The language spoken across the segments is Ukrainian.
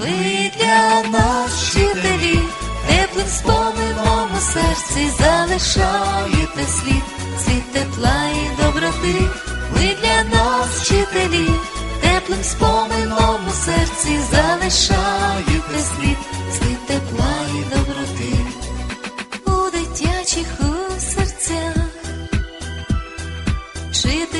ви для нас, вчителі, теплим спомином у серці залишаєте слід, світ тепла і доброти, ви для нас, вчителі, теплим спомином у серці залишаєте слід, світ тепла і доброти, у дитячих у серцях. Вчителі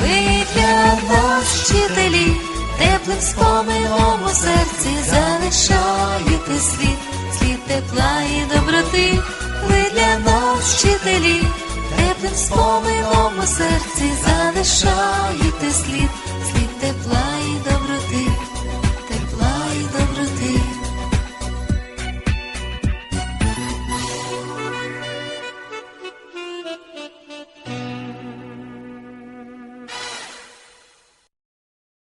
Ви для нас, вчителі, теплим спомином у серці залишаєте слід, слід тепла і доброти. Ви для нас, вчителі, теплим спомином у серці залишаєте слід